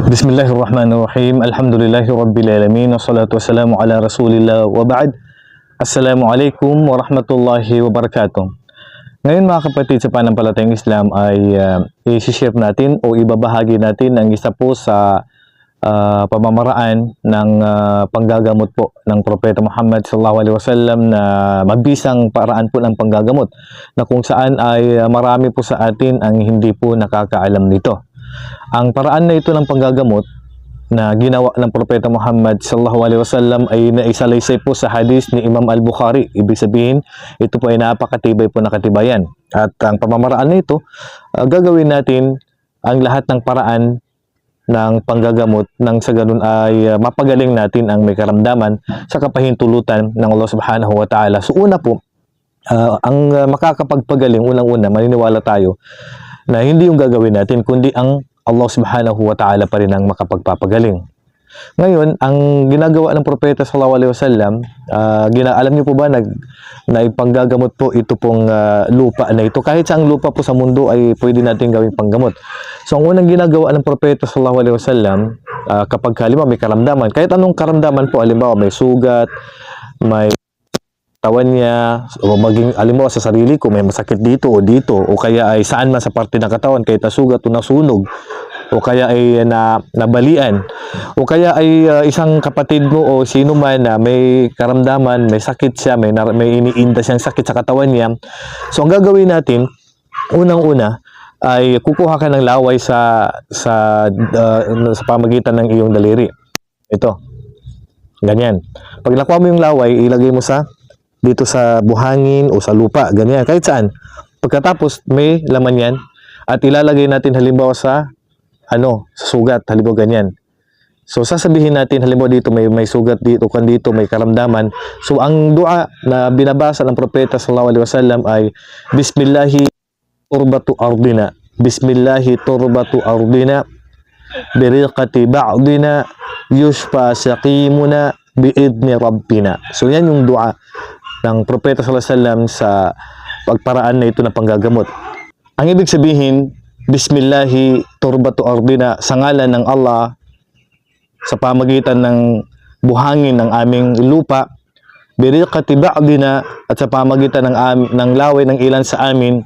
Bismillahirrahmanirrahim. Alhamdulillahi Rabbil Alamin. Wassalatu wassalamu ala Rasulillah wa ba'd. Assalamualaikum warahmatullahi wabarakatuh. Ngayon mga kapatid sa panampalatayang Islam ay uh, i-share natin o ibabahagi natin ang isa po sa uh, pamamaraan ng uh, panggagamot po ng Propeta Muhammad sallallahu alaihi wasallam na mabisang paraan po ng panggagamot na kung saan ay uh, marami po sa atin ang hindi po nakakaalam nito. Ang paraan na ito ng panggagamot na ginawa ng Propeta Muhammad sallallahu alaihi wasallam ay naisalaysay po sa hadis ni Imam Al-Bukhari. Ibig sabihin, ito po ay napakatibay po na katibayan. At ang pamamaraan na ito, uh, gagawin natin ang lahat ng paraan ng panggagamot nang sa ganun ay uh, mapagaling natin ang may karamdaman sa kapahintulutan ng Allah Subhanahu wa Ta'ala. So una po, uh, ang uh, makakapagpagaling unang-una, maniniwala tayo na hindi yung gagawin natin kundi ang Allah Subhanahu wa Ta'ala pa rin ang makapagpapagaling. Ngayon, ang ginagawa ng propeta sallallahu alaihi wasallam, uh, gina alam niyo po ba nag na ipanggagamot po ito pong uh, lupa na ito. Kahit saang lupa po sa mundo ay pwede natin gawing panggamot. So ang unang ginagawa ng propeta sallallahu alaihi wasallam, uh, kapag halimbawa may karamdaman, kahit anong karamdaman po, halimbawa may sugat, may katawan niya o maging halimbawa sa sarili ko may masakit dito o dito o kaya ay saan man sa parte ng katawan kahit nasugat o nasunog o kaya ay na nabalian o kaya ay uh, isang kapatid mo o sino man na may karamdaman, may sakit siya, may may iniinda siyang sakit sa katawan niya. So ang gagawin natin unang-una ay kukuha ka ng laway sa sa uh, sa pamagitan ng iyong daliri. Ito. Ganyan. Pag nakuha mo yung laway, ilagay mo sa dito sa buhangin o sa lupa, ganyan, kahit saan. Pagkatapos, may laman yan at ilalagay natin halimbawa sa ano, sa sugat, halimbawa ganyan. So sasabihin natin halimbawa dito may may sugat dito kan dito may karamdaman. So ang dua na binabasa ng propeta sallallahu alaihi wasallam ay bismillahi turbatu ardina. Bismillahi turbatu ardina biriqati ba'dina yushfa saqimuna biidni rabbina. So yan yung dua ng propeta sallallahu sa pagparaan na ito na panggagamot. Ang ibig sabihin, Bismillahi turbatu ardina sa ngalan ng Allah sa pamagitan ng buhangin ng aming lupa biriqati ba'dina at sa pamagitan ng, am, ng laway ng ilan sa amin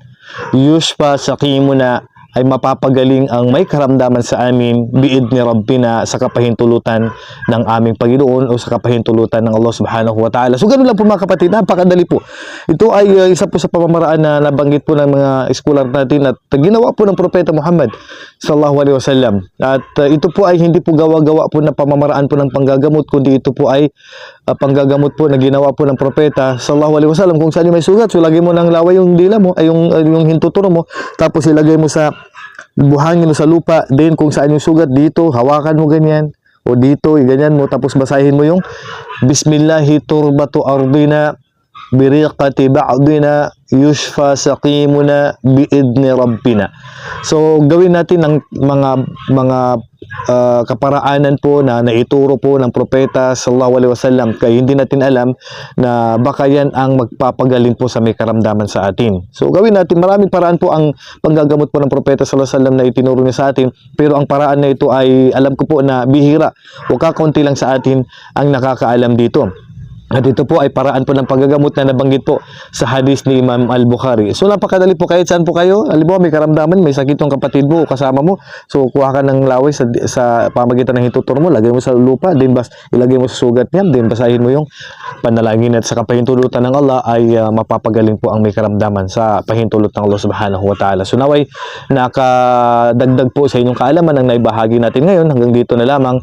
yuspa sakimuna ay mapapagaling ang may karamdaman sa amin biid ni Rabbina sa kapahintulutan ng aming Panginoon o sa kapahintulutan ng Allah Subhanahu wa Ta'ala. So ganun lang po mga kapatid, napakadali po. Ito ay uh, isa po sa pamamaraan na nabanggit po ng mga scholar natin at ginawa po ng Propeta Muhammad sallallahu alaihi wasallam. At uh, ito po ay hindi po gawa-gawa po na pamamaraan po ng panggagamot kundi ito po ay uh, panggagamot po na ginawa po ng Propeta sallallahu alaihi wasallam. Kung saan may sugat, so lagay mo ng laway yung dila mo, ay yung, uh, yung hintuturo mo, tapos ilagay mo sa buhangin mo sa lupa, din kung saan yung sugat. Dito, hawakan mo ganyan, o dito, ganyan mo, tapos basahin mo yung Bismillahi turbatu ardina biriqati ba'dina yushfa saqimuna biidni rabbina. So gawin natin ng mga mga uh, kaparaanan po na naituro po ng propeta sallallahu alaihi wasallam kaya hindi natin alam na baka yan ang magpapagaling po sa may karamdaman sa atin. So gawin natin maraming paraan po ang panggagamot po ng propeta sallallahu alaihi wasallam na itinuro niya sa atin pero ang paraan na ito ay alam ko po na bihira o kakaunti lang sa atin ang nakakaalam dito. At ito po ay paraan po ng paggagamot na nabanggit po sa hadis ni Imam Al-Bukhari. So napakadali po kahit saan po kayo. Halimbawa may karamdaman, may sakit yung kapatid mo o kasama mo. So kuha ka ng laway sa, sa pamagitan ng hitutur mo, lagay mo sa lupa, din bas, ilagay mo sa sugat niya, din basahin mo yung panalangin at sa kapahintulutan ng Allah ay uh, mapapagaling po ang may karamdaman sa pahintulot ng Allah Subhanahu wa Ta'ala. So naway nakadagdag po sa inyong kaalaman ang naibahagi natin ngayon. Hanggang dito na lamang.